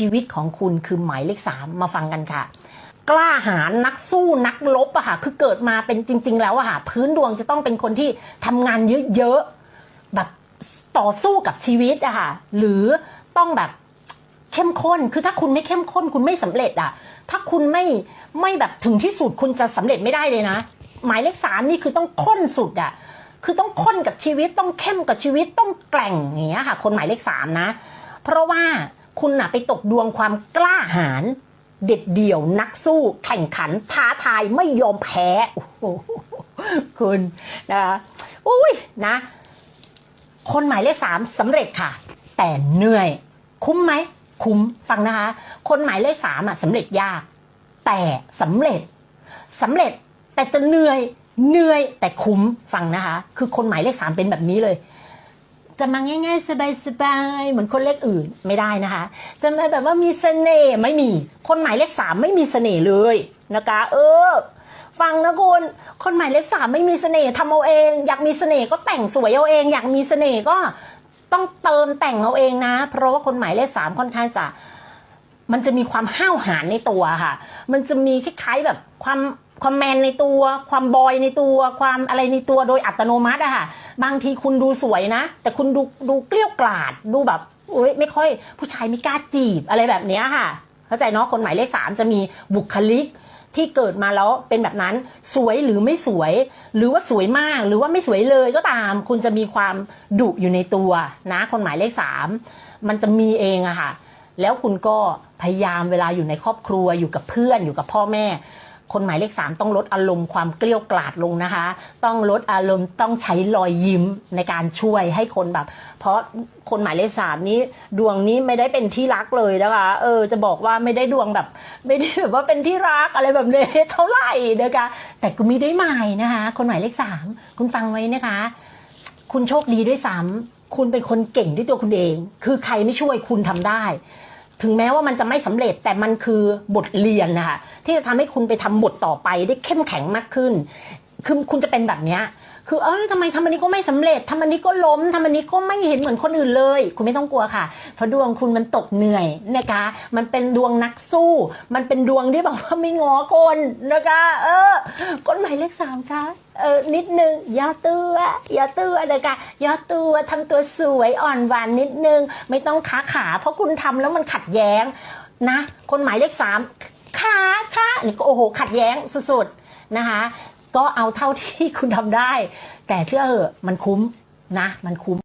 ชีวิตของคุณคือหมายเลขสามมาฟังกันค่ะ กล้าหาญนักสู้นักลบอะค่ะคือเกิดมาเป็นจริง ๆ แล้วอะค่ะพื้นดวงจะต้องเป็นคนที่ทำงานเยอะๆแบบต่อสู้กับชีวิตอะค่ะหรือต้องแบบเข้มข้น คือถ้าคุณไม่เข้มข้นคุณไม่สำเร็จอะถ้าคุณไม่ไม่แบบถึงที่สุดคุณจะสำเร็จไม่ได้เลยนะ หมายเลขสามนี่คือต้องข้นสุดอะคือต้องข้นกับชีวิตต้องเข้มกับชีวิตต้องแกร่งอย่างเงี้ยค่ะ คนหมายเลขสามนะ เพราะว่า คุณน่ะไปตกดวงความกล้าหาญเด็ดเดี่ยวนักสู้แข่งขันท้าทายไม่ยอมแพ้โอ้โหคุณนะคะอุ้ยนะ คนหมายเลขสามสำเร็จค่ะ แต่เหนื่อย คุ้มไหม คุ้มฟังนะคะ คนหมายเลขสามอะสำเร็จยาก แต่สำเร็จสำเร็จแต่จะเหนื่อยเหนื่อยแต่คุ้มฟังนะคะ คือคนหมายเลขสามเป็นแบบนี้เลย จะมาง่าย ๆ สบายๆเหมือนคนเลขอื่นไม่ได้นะคะ จะมาแบบว่ามีเสน่ห์ไม่มี คนหมายเลขสามไม่มีเสน่ห์เลยนะคะ เออ ฟังนะคุณคนหมายเลขสามไม่มีเสน่ห์ทำเอาเอง อยากมีเสน่ห์ก็แต่งสวยเอาเอง อยากมีเสน่ห์ก็ต้องเติมแต่งเอาเองนะ เพราะว่าคนหมายเลขสามค่อนข้างจะมันจะมีความห้าวหาญในตัวค่ะ มันจะมีคล้ายๆแบบความ ความแมนในตัว ความบอยในตัว ความอะไรในตัวโดยอัตโนมัติอะค่ะ บางทีคุณดูสวยนะ แต่คุณดูดูเกลี้ยกล่อดดูแบบโอ้ยไม่ค่อย ผู้ชายไม่กล้าจีบอะไรแบบเนี้ยค่ะ เข้าใจเนาะคนหมายเลขสามจะมีบุคลิกที่เกิดมาแล้วเป็นแบบนั้นสวยหรือไม่สวย หรือว่าสวยมากหรือว่าไม่สวยเลยก็ตาม คุณจะมีความดุอยู่ในตัวนะคนหมายเลขสามมันจะมีเองอะค่ะ แล้วคุณก็พยายามเวลาอยู่ในครอบครัวอยู่กับเพื่อนอยู่กับพ่อแม่ คนหมายเลขสามต้องลดอารมณ์ความเกลี้ยวกล่อดลงนะคะ ต้องลดอารมณ์ต้องใช้รอยยิ้มในการช่วยให้คนแบบ เพราะคนหมายเลขสามนี้ดวงนี้ไม่ได้เป็นที่รักเลยนะคะเออจะบอกว่าไม่ได้ดวงแบบ ไม่ได้แบบว่าเป็นที่รักอะไรแบบนี้เท่าไหร่นะคะแต่ก็มีได้หมายนะคะ คนหมายเลขสามคุณฟังไว้นะคะ คุณโชคดีด้วยซ้ำคุณเป็นคนเก่งที่ตัวคุณเอง คือใครไม่ช่วยคุณทำได้ ถึงแม้ว่ามันจะไม่สำเร็จแต่มันคือบทเรียนนะคะที่จะทำให้คุณไปทำบทต่อไปได้เข้มแข็งมากขึ้นคือคุณจะเป็นแบบเนี้ยคือเอ้ยทำไมทำอันนี้ก็ไม่สำเร็จทำอันนี้ก็ล้มทำอันนี้ก็ไม่เห็นเหมือนคนอื่นเลย คุณไม่ต้องกลัวค่ะ เพราะดวงคุณมันตกเหนื่อยนะคะ มันเป็นดวงนักสู้ มันเป็นดวงที่แบบว่าไม่งอคนนะคะ เออคนหมายเลขสามค่ะเออนิดนึงอย่าตัวอย่าตัวนะคะอย่าตัวทำตัวสวยอ่อนหวานนิดนึง ไม่ต้องขาขา เพราะคุณทำแล้วมันขัดแย้งนะ คนหมายเลขสามขาขานี่ก็โอ้โหขัดแย้งสุดๆนะคะ ก็เอาเท่าที่คุณทำได้ แต่เชื่อเหอะมันคุ้มนะ มันคุ้ม